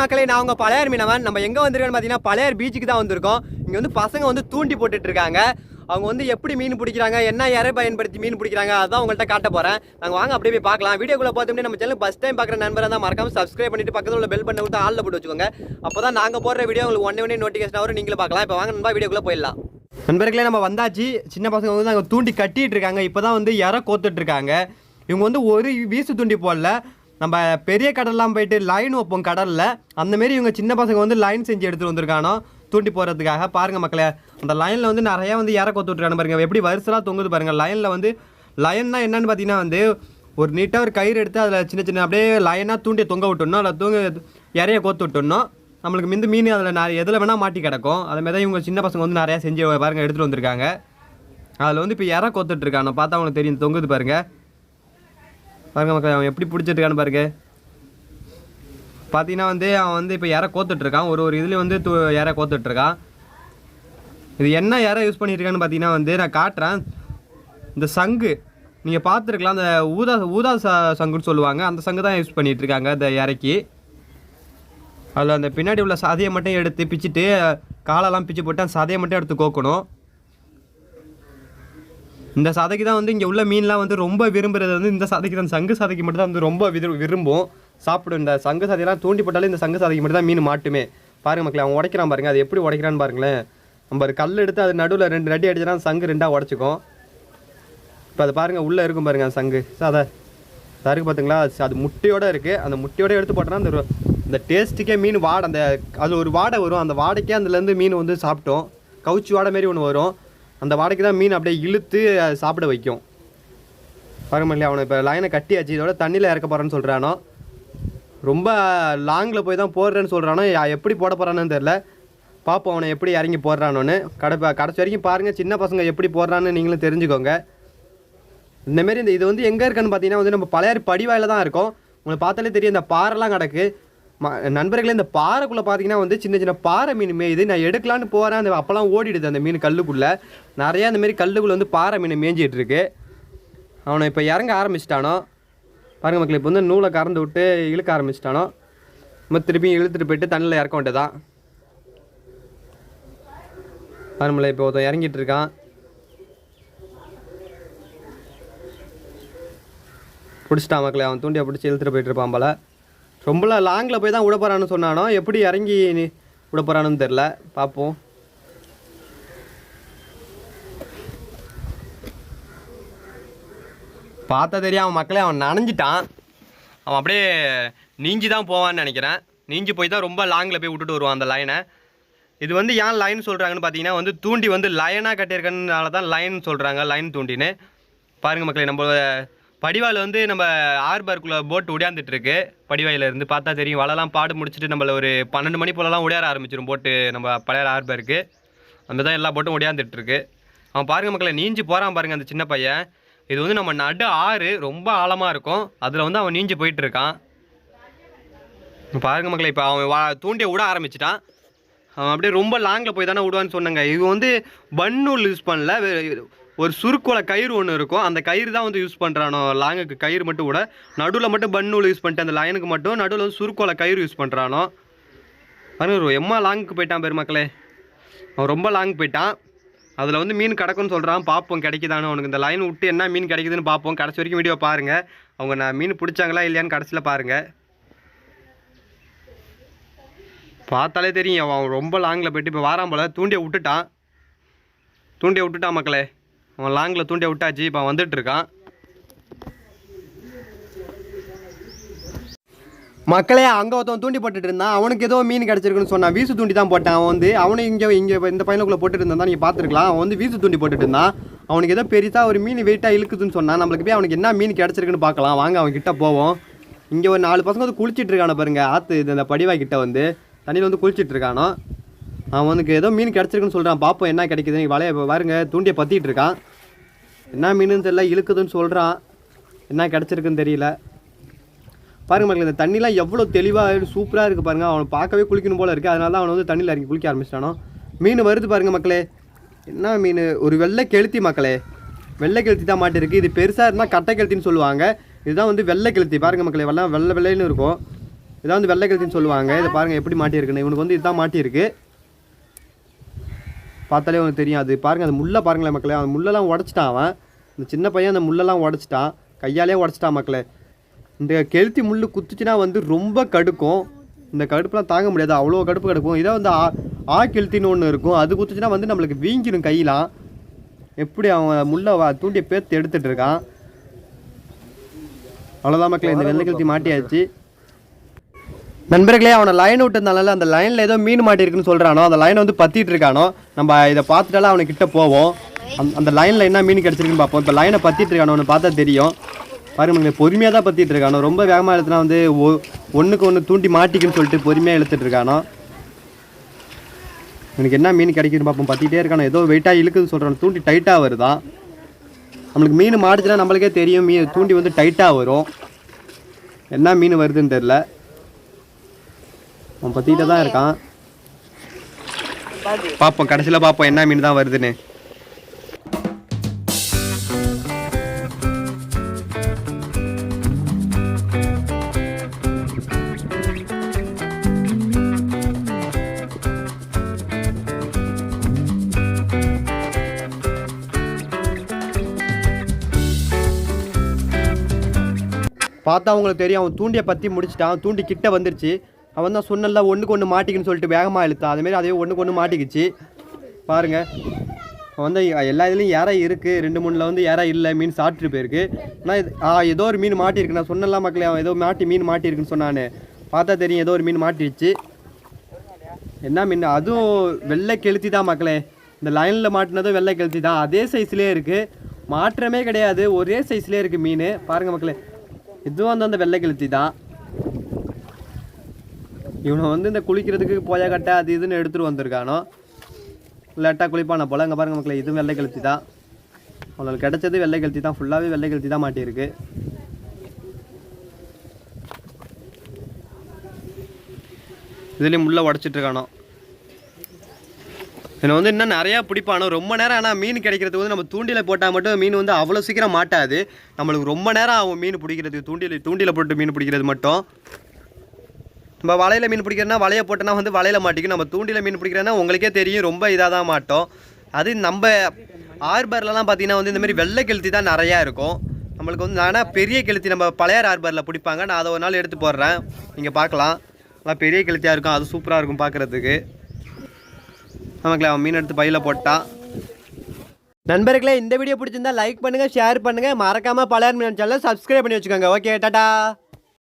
மக்களே நான் உங்க பழையார் மீனவன். நம்ம எங்க வந்திருக்கோம்னு பாத்தீங்கன்னா பழையார் பீச்சுக்கு தான் வந்திருக்கோம். இங்க வந்து பசங்க வந்து தூண்டி போட்டுட்டு இருக்காங்க அவங்க வந்து எப்படி மீன் பிடிக்கிறாங்க என்ன இறை பயன்படுத்தி மீன் பிடிக்கிறாங்க அதான் உங்கள்கிட்ட காட்ட போறேன். நாங்க வாங்க அப்படியே போய் பார்க்கலாம். வீடியோக்குள்ள பார்த்தோம்னா நம்ம சேனல் ஃபஸ்ட் டைம் பார்க்குற நண்பராக தான் மறக்காம சப்ஸ்கிரைப் பண்ணிட்டு பக்கத்தில் உள்ள பெல் பண்ண கொடுத்து ஆளில் போட்டு வச்சுக்கோங்க. அப்பதான் நாங்கள் போடுற வீடியோ உங்களுக்கு ஒன்னே ஒன்னே நோட்டிஃபிகேஷன் வரும் நீங்களும் பார்க்கலாம். இப்போ வாங்க நண்பா வீடியோக்குள்ள போயிடலாம். நண்பர்களே நம்ம வந்தாச்சு. சின்ன பசங்க வந்து நாங்கள் தூண்டி கட்டிட்டு இருக்காங்க இப்போ தான் வந்து இறை கோத்துட்டு இருக்காங்க இவங்க வந்து ஒரு வீசு தூண்டி போடல. நம்ம பெரிய கடல்லாம் போயிட்டு லைன் வைப்போம் கடலில் அந்த மாரி இவங்க சின்ன பசங்க வந்து லைன் செஞ்சு எடுத்துகிட்டு வந்திருக்கானோ தூண்டி போகிறதுக்காக பாருங்கள் மக்களே அந்த லைனில் வந்து நிறையா வந்து இற கொத்துட்ருக்காங்க பாருங்கள் எப்படி வரிசலாக தொங்குது பாருங்கள் லைனில் வந்து லைன்னா என்னன்னு பார்த்தீங்கன்னா வந்து ஒரு நீட்டாக ஒரு கயிறு எடுத்து அதில் சின்ன சின்ன அப்படியே லைனாக தூண்டியை தொங்க விட்டுணும் அதில் தூங்க இறைய கோத்து விட்டுணும் நம்மளுக்கு மிந்து மீன் அதில் நிறைய எதில் வேணால் மாட்டி கிடக்கும். அது தான் இவங்க சின்ன பசங்க வந்து நிறையா செஞ்சு பாருங்கள் எடுத்துகிட்டு வந்திருக்காங்க. அதில் வந்து இப்போ இற கோத்துட்டு பார்த்தா அவங்களுக்கு தெரியும் தொங்குது பாருங்கள் பாருங்கள் மக்கள் அவன் எப்படி பிடிச்சிருக்கான்னு பாருங்க. பார்த்தீங்கன்னா வந்து அவன் வந்து இப்போ இற கோத்துட்ருக்கான்? ஒரு ஒரு இதுலேயும் வந்து து இற கோத்துட்ருக்கான்? இது என்ன இறை யூஸ் பண்ணியிருக்கான்னு பார்த்தீங்கன்னா வந்து நான் காட்டுறேன். இந்த சங்கு நீங்கள் பார்த்துருக்கலாம் அந்த ஊதா ஊதா ச சங்குன்னு சொல்லுவாங்க. அந்த சங்கு தான் யூஸ் பண்ணிகிட்ருக்காங்க இருக்காங்க இந்த இறைக்கு அதில் அந்த பின்னாடி உள்ள சதையை மட்டும் எடுத்து பிச்சுட்டு காலெல்லாம் பிச்சு போட்டு அந்த சதையை மட்டும் எடுத்து கோக்கணும். இந்த சதைக்கு தான் வந்து இங்கே உள்ள மீன்லாம் வந்து ரொம்ப விரும்புறது வந்து இந்த சதைக்கு தான். சங்கு சதைக்கு மட்டும் தான் வந்து ரொம்ப விரும்பும். சாப்பிடும் இந்த சங்கு சதையெல்லாம் தூண்டி போட்டாலே இந்த சங்கு சதைக்கு மட்டும் தான் மீன் மாட்டுமே. பாருங்க மக்களே அவன் உடைக்கிறான் பாருங்க. அது எப்படி உடைக்கிறான்னு பாருங்களேன். நம்ம ஒரு கல் எடுத்து அது நடுவில் ரெண்டு நடி அடிச்சுனா சங்கு ரெண்டாக உடச்சிக்கும். இப்போ அது பாருங்கள் உள்ளே இருக்கும் பாருங்க அந்த சங்கு. சதை அது பார்த்துங்களா பார்த்தீங்களா அது- முட்டையோடு முட்டையோட இருக்குது அந்த முட்டையோட எடுத்து போட்டோன்னா அந்த ஒரு- இந்த டேஸ்ட்டுக்கே மீன் வாடை. அந்த அது ஒரு வாடை வரும். அந்த வாடைக்கே அதுலேருந்து மீன் வந்து சாப்பிட்டோம். கவுச்சி வாடை மாரி ஒன்று வரும். அந்த வாடைக்கு தான் மீன் அப்படியே இழுத்து அது சாப்பிட வைக்கும். பாருங்க அவனை இப்போ லைனை கட்டியாச்சு. இதோட தண்ணியில் இறக்க போகிறான்னு சொல்கிறானோ ரொம்ப லாங்கில் போய் தான் போடுறேன்னு சொல்கிறானோ எப்படி போட போகிறான்னு தெரில பார்ப்போம் அவனை எப்படி இறங்கி போடுறானோன்னு. கடை கடைசி வரைக்கும் பாருங்கள் சின்ன பசங்க எப்படி போடுறான்னு நீங்களும் தெரிஞ்சுக்கோங்க. இந்தமாரி இந்த இது வந்து எங்கே இருக்குன்னு பார்த்தீங்கன்னா வந்து நம்ம பழைய படிவாயில் தான் இருக்கும். உங்களுக்கு பார்த்தாலே தெரியும் இந்த பாறைலாம் கிடக்கு. நண்பர்களே இந்த பாறைக்குள்ளே பார்த்தீங்கன்னா வந்து சின்ன சின்ன பாறை மீன் மேயுது. நான் எடுக்கலான்னு போகிறேன் அந்த அப்போல்லாம் ஓடிடுது அந்த மீன் கல்லுக்குள்ளே. நிறையா இந்த கல்லுக்குள்ளே வந்து பாறை மீன் மேய்ஞ்சிட்டு இருக்கு. அவனை இப்போ இறங்க ஆரம்பிச்சிட்டானோ? பாருங்க மக்கள் இப்போ வந்து நூலை கறந்து விட்டு இழுக்க ஆரம்பிச்சிட்டானோ? நம்ம திருப்பி இழுத்துட்டு போயிட்டு தண்ணியில் இறக்க வேண்டியதான் பாருங்களேன் இப்போ ஒருத்தன் இறங்கிட்டு இருக்கான். பிடிச்சிட்டான் மக்களே அவன் தூண்டியை பிடிச்சி இழுத்துட்டு போயிட்டு இருப்பான் போல. ரொம்பலாம் லாங்கில் போய் தான் விட போகிறான்னு சொன்னானோ? எப்படி இறங்கி விடப்போறானுன்னு விட போகிறான்னு தெரில பார்ப்போம் பார்த்தா தெரியும் அவன் மக்களே அவன் நனைஞ்சிட்டான். அவன் அப்படியே நீஞ்சி தான் போவான்னு நினைக்கிறேன். நீஞ்சி போய் தான் ரொம்ப லாங்கில் போய் விட்டுட்டு வருவான் அந்த லைனை இது வந்து ஏன் லைன் சொல்கிறாங்கன்னு பார்த்தீங்கன்னா வந்து தூண்டி வந்து லைனாக கட்டியிருக்கனால தான் லைன் சொல்கிறாங்க லைன் தூண்டின்னு. பாருங்கள் மக்களே நம்ம படிவாயில் வந்து நம்ம ஆர்பார்க்குள்ளே போட் உடையாந்துட்டு இருக்கு படிவாயிலேருந்து பார்த்தா தெரியும் வலைலாம் பாடு முடிச்சுட்டு நம்மள ஒரு பன்னெண்டு மணி போலலாம் உடையார ஆரம்பிச்சிடும் போட்டு நம்ம பழைய ஆர்பருக்கு. அந்த தான் எல்லா போட்டும் உடையாந்துட்டு இருக்கு அவன் பாருங்கள் மக்களை நீஞ்சி போகிறான் பாருங்கள் அந்த சின்ன பையன். இது வந்து நம்ம நடு ஆறு ரொம்ப ஆழமாக இருக்கும். அதில் வந்து அவன் நீஞ்சி போயிட்டு இருக்கான் மக்களை இப்போ அவன் வா தூண்டியை விட ஆரம்பிச்சிட்டான். அவன் அப்படியே ரொம்ப லாங்கில் போய் தானே விடுவான்னு சொன்னாங்க. இது வந்து பன்னூல் யூஸ் பண்ணல. ஒரு சுருக்கோல கயிறு ஒன்று இருக்கும். அந்த கயிறு தான் வந்து யூஸ் பண்ணுறானோ லாங்குக்கு கயிறு மட்டும் கூட நடுவில் மட்டும் பன்னூல் யூஸ் பண்ணிட்டு அந்த லைனுக்கு மட்டும் நடுவில் வந்து சுருக்கோலை கயிறு யூஸ் பண்ணுறானோ பாருங்க எம்மா லாங்குக்கு போயிட்டான் பெருமக்களே. அவன் ரொம்ப லாங் போயிட்டான். அதில் வந்து மீன் கிடக்குன்னு சொல்கிறான் பார்ப்போம் கிடைக்குதானு அவனுக்கு. இந்த லைன் விட்டு என்ன மீன் கிடைக்குதுன்னு பார்ப்போம் கடைசி வரைக்கும் வீடியோ பாருங்கள் அவங்க நான் மீன் பிடிச்சாங்களா இல்லையான்னு கடைசியில் பாருங்கள் பார்த்தாலே தெரியும். அவன் ரொம்ப லாங்கில் போயிட்டு இப்போ வாரான் போல். தூண்டியை விட்டுட்டான். தூண்டியை விட்டுட்டான் மக்களே. அவன் லாங்கில் தூண்டியை விட்டாச்சு இப்போ வந்துட்டுருக்கான். வந்துட்டு இருக்கான் மக்களே அங்கே ஒருத்தவன் தூண்டி போட்டுட்டு இருந்தான். அவனுக்கு ஏதோ மீன் கிடச்சிருக்குன்னு சொன்னான். வீசு தூண்டி தான் போட்டான். அவன் வந்து அவனும் இங்கே இங்கே இந்த பையனுக்குள்ளே போட்டுட்டு இருந்தான். நீங்கள் பார்த்துருக்கலாம். அவன் வந்து வீசு தூண்டி போட்டுட்டு இருந்தான். அவனுக்கு ஏதோ பெருசாக ஒரு மீன் வெயிட்டாக இழுக்குதுன்னு சொன்னான். நம்மளுக்கு போய் அவனுக்கு என்ன மீன் கிடச்சிருக்குன்னு பார்க்கலாம். வாங்க அவன் கிட்டே போவோம். இங்கே ஒரு நாலு பசங்க வந்து குளிச்சிட்டு இருக்கானோ பாருங்க. ஆற்று இது இந்த படிவாய் கிட்ட வந்து. தண்ணியில் வந்து குளிச்சிட்டு இருக்கானோ. அவனுக்கு ஏதோ மீன் கிடச்சிருக்குன்னு சொல்கிறான் பார்ப்போம் என்ன கிடைக்குது வலைய பாருங்க. தூண்டியை பற்றிட்டு இருக்கான். என்ன மீனுன்னு தெரியல இழுக்குதுன்னு சொல்கிறான் என்ன கிடச்சிருக்குன்னு தெரியல. பாருங்க மக்கள் இந்த தண்ணிலாம் எவ்வளோ தெளிவாக சூப்பராக இருக்குது பாருங்கள் அவனை பார்க்கவே குளிக்கணும் போல் இருக்குது அதனால தான் அவன் வந்து தண்ணியில் இறங்கி குளிக்க ஆரம்பிச்சிட்டானோ. மீன் வருது பாருங்கள் மக்களே. என்ன மீன்? ஒரு வெள்ளை கெளுத்தி மக்களே. வெள்ளை கெளுத்தி தான் மாட்டிருக்கு இது பெருசாக இருந்தால் கட்டை கெளுத்தின்னு சொல்லுவாங்க. இதுதான் வந்து வெள்ளை கெளுத்தி. பாருங்கள் மக்களே வெள்ளை வெள்ளை வெள்ளைன்னு இருக்கும். இதான் வந்து வெள்ளை கெளுத்தின்னு சொல்லுவாங்க. இதை பாருங்கள் எப்படி மாட்டியிருக்குன்னு. இவனுக்கு வந்து இதுதான் மாட்டியிருக்கு. பார்த்தாலே உனக்கு தெரியும். அது பாருங்கள் அந்த முள்ளை பாருங்களேன் மக்களே. அந்த முள்ளெல்லாம் உடச்சிட்டான் அவன். இந்த சின்ன பையன் அந்த முள்ளெல்லாம் உடச்சிட்டான். கையாலே உடச்சிட்டான் மக்களே. இந்த கெளுத்தி முள் குத்துச்சுன்னா வந்து ரொம்ப கடுக்கும். இந்த கடுப்புலாம் தாங்க முடியாது. அவ்வளோ கடுப்பு கடுக்கும். இதே வந்து ஆ ஆ கெளுத்தின்னு ஒன்று இருக்கும். அது குத்துச்சுன்னா வந்து நம்மளுக்கு வீங்கிடும் கையெல்லாம். எப்படி அவன் முள்ளை தூண்டிய தூண்டியை பேர்த்து எடுத்துகிட்டு இருக்கான்? அவ்வளோதான் மக்களே. இந்த வெள்ளை கெளுத்தி மாட்டியாச்சு. நண்பர்களே அவனை லைன் விட்டதுனால அந்த லைனில் ஏதோ மீன் மாட்டிருக்குன்னு சொல்கிறானோ அந்த லைனை வந்து பற்றிட்டு இருக்கானோ நம்ம இதை பார்த்துட்டாலும் அவனுக்கிட்ட போவோம். அந்த அந்த லைனில் என்ன மீன் கிடச்சிருக்குன்னு பார்ப்போம். இப்போ லைனை பற்றிட்டு இருக்கானோ பார்த்தா தெரியும். பாருங்க மக்களே பொறுமையாக தான் பற்றிட்டு இருக்கானோ. ரொம்ப வேகமாக எழுத்துனா வந்து ஒ ஒன்றுக்கு ஒன்று தூண்டி மாட்டிக்குன்னு சொல்லிட்டு பொறுமையாக இழுத்துட்டு இருக்கானோ. எனக்கு என்ன மீன் கிடைக்குதுன்னு பார்ப்போம். பற்றிட்டே இருக்கானோ. ஏதோ வெயிட்டாக இழுக்குதுன்னு சொல்கிறான் தூண்டி டைட்டாக வருதான் நம்மளுக்கு மீன் மாட்டுச்சுன்னா நம்மளுக்கே தெரியும். மீன் தூண்டி வந்து டைட்டாக வரும். என்ன மீன் வருதுன்னு தெரில அவன் பற்றிக்கிட்டே தான் இருக்கான். பார்ப்போம் கடைசியில் பார்ப்போம் என்ன மீன் தான் வருதுன்னு. பார்த்தா உங்களுக்கு தெரியும் அவன் தூண்டியை பற்றி முடிச்சிட்டான். தூண்டி கிட்ட வந்துருச்சு. அவன் தான் சொன்னல ஒன்றுக்கு ஒன்று மாட்டிக்குன்னு சொல்லிட்டு வேகமாக இழுத்தா. அதுமாரி அதே ஒன்றுக்கு ஒன்று மாட்டிக்கிச்சு. பாருங்கள் அவன் வந்து எல்லா இதுலேயும் யாரா இருக்குது ரெண்டு மூணில் வந்து யாரா இல்லை மீன் சாப்பிட்டுட்டு போயிருக்கு. ஆனால் இது ஆ ஏதோ ஒரு மீன் மாட்டியிருக்கு. நான் சொன்னலாம் மக்களே அவன் ஏதோ மாட்டி மீன் மாட்டியிருக்குன்னு சொன்னான்னு பார்த்தா தெரியும் ஏதோ ஒரு மீன் மாட்டிடுச்சு என்ன மீன்? அதுவும் வெள்ளை கெளுத்தி தான் மக்களே. இந்த லைனில் மாட்டினதும் வெள்ளை கெளுத்தி தான். அதே சைஸ்லேயே இருக்குது மாற்றமே கிடையாது. ஒரே சைஸ்லேயே இருக்குது மீன். பாருங்கள் மக்களே. இதுவும் வந்து அந்த வெள்ளை கெளுத்தி தான். இவனை வந்து இந்த குளிக்கிறதுக்கு போயா கட்டை அது இதுன்னு எடுத்துகிட்டு வந்திருக்கானோ? லேட்டாக குளிப்பான போல். அங்கே பாருங்க மக்களை இதுவும் வெள்ளை கழுத்தி தான். அவங்களுக்கு கிடைச்சது வெள்ளை கழுத்தி தான். ஃபுல்லாகவே வெள்ளை கழுத்தி தான் மாட்டியிருக்கு. இதுலேயும் முள்ள உடச்சிட்ருக்கானோ இருக்கானோ? இவனை வந்து இன்னும் நிறையா பிடிப்பானோ? ரொம்ப நேரம் ஆனால் மீன் கிடைக்கிறதுக்கு வந்து நம்ம தூண்டியில் போட்டால் மட்டும் மீன் வந்து அவ்வளோ சீக்கிரம் மாட்டாது. நம்மளுக்கு ரொம்ப நேரம் ஆகும் மீன் பிடிக்கிறதுக்கு. தூண்டில் தூண்டியில் போட்டு மீன் பிடிக்கிறது மட்டும். நம்ம வலையில் மீன் பிடிக்கிறனா வலையை போட்டோன்னா வந்து வலையில் மாட்டிக்கும். நம்ம தூண்டியில் மீன் பிடிக்கிறதுனா உங்களுக்கே தெரியும் ரொம்ப இதாக தான் மாட்டோம். அது நம்ம ஆர்பர்லலாம் பார்த்திங்கன்னா வந்து இந்தமாரி வெள்ளை கெளுத்தி தான் நிறையா இருக்கும். நம்மளுக்கு வந்து ஆனால் பெரிய கெளுத்தி நம்ம பழையார் ஆர்பரில் பிடிப்பாங்க. நான் அதை ஒரு நாள் எடுத்து போடுறேன். நீங்கள் பார்க்கலாம். நல்லா பெரிய கெளுத்தியாக இருக்கும். அது சூப்பராக இருக்கும் பார்க்குறதுக்கு நமக்குல அவன் மீன் எடுத்து பையில் போட்டான் நண்பர்களே இந்த வீடியோ பிடிச்சிருந்தா லைக் பண்ணுங்கள் ஷேர் பண்ணுங்கள் மறக்காமல் பழையார் மீன் சேனலை சப்ஸ்கிரைப் பண்ணி வச்சுக்கோங்க. Okay tata.